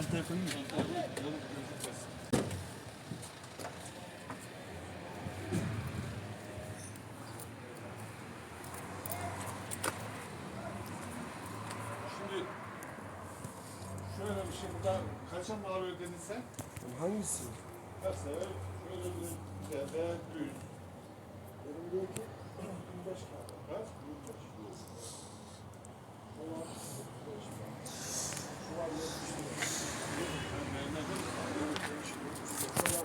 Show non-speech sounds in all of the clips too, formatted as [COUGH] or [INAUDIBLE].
Çantaya koyayım mı? Şimdi şöyle bir şey burada kaça mal ödedin sen? Hangisi? Mesela şöyle bir yerde 100. Benim diyor ki [CLEARS THROAT] 25 kağıt. Kaç? 25. Şu var 35 kağıt. Şu var 70 lira. Şu var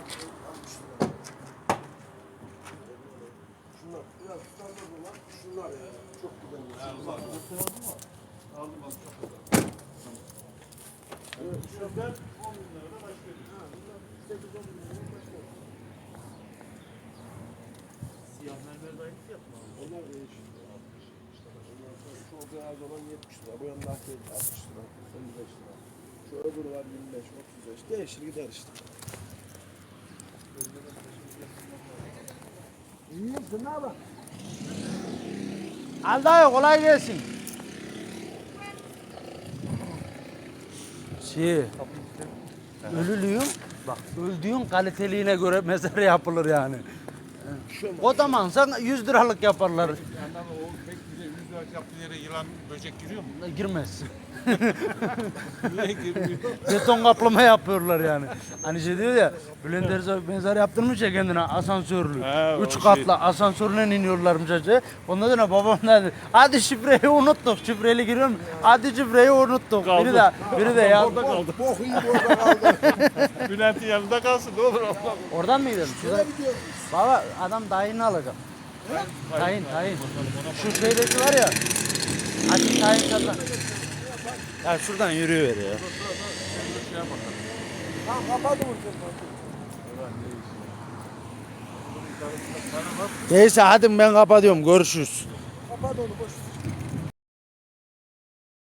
60 lira. Şunlar biraz standart olan şunlar yani. Çok güvenli. Allah aldım aldım çok güzel. Evet, Şuradan 10 bin lirada başlıyor. Ha, bunlar 8-10 bin liraya başlıyor. Siyah mermer fiyat mı? Onlar değişiyor. Bak, şu beyaz olan 70 lira. Bu yanındaki 60 lira. 55 lira. Şu öbürü var 25, 35. Değişir gider işte. İyisin ne haber? Alday kolay gelsin. Şey, ölülüğün, bak öldüğün kaliteliğine göre mezar yapılır yani. Kodamansan 100 liralık yaparlar. Yandan o pek bir de 100 lira yaptığı yere yılan böcek giriyor mu? Girmez. [LAUGHS] Niye girmiyor? Beton kaplama yapıyorlar yani. Hani şey diyor ya, Bülent Ersoy mezar yaptırmış ya kendine asansörlü. He, o Üç şey. katlı asansörle iniyorlarmış acı. Ondan sonra babam dedi, hadi şifreyi unuttuk. Şifreyle giriyorum. Hadi şifreyi unuttuk. Biri de, biri de ya. Orada kaldı. Bok iyi orada kaldı. Bülent'in yanında kalsın ne olur Allah. Oradan mı gidelim? Şöyle gidiyoruz. Baba adam dayını alacak. Tayin tayin. Şu şeydeki var ya. Açık tayin kazan. Ya şuradan yürüyüver ya. Tamam kapat. Neyse hadi ben kapatıyorum. Görüşürüz. Kapat onu boş.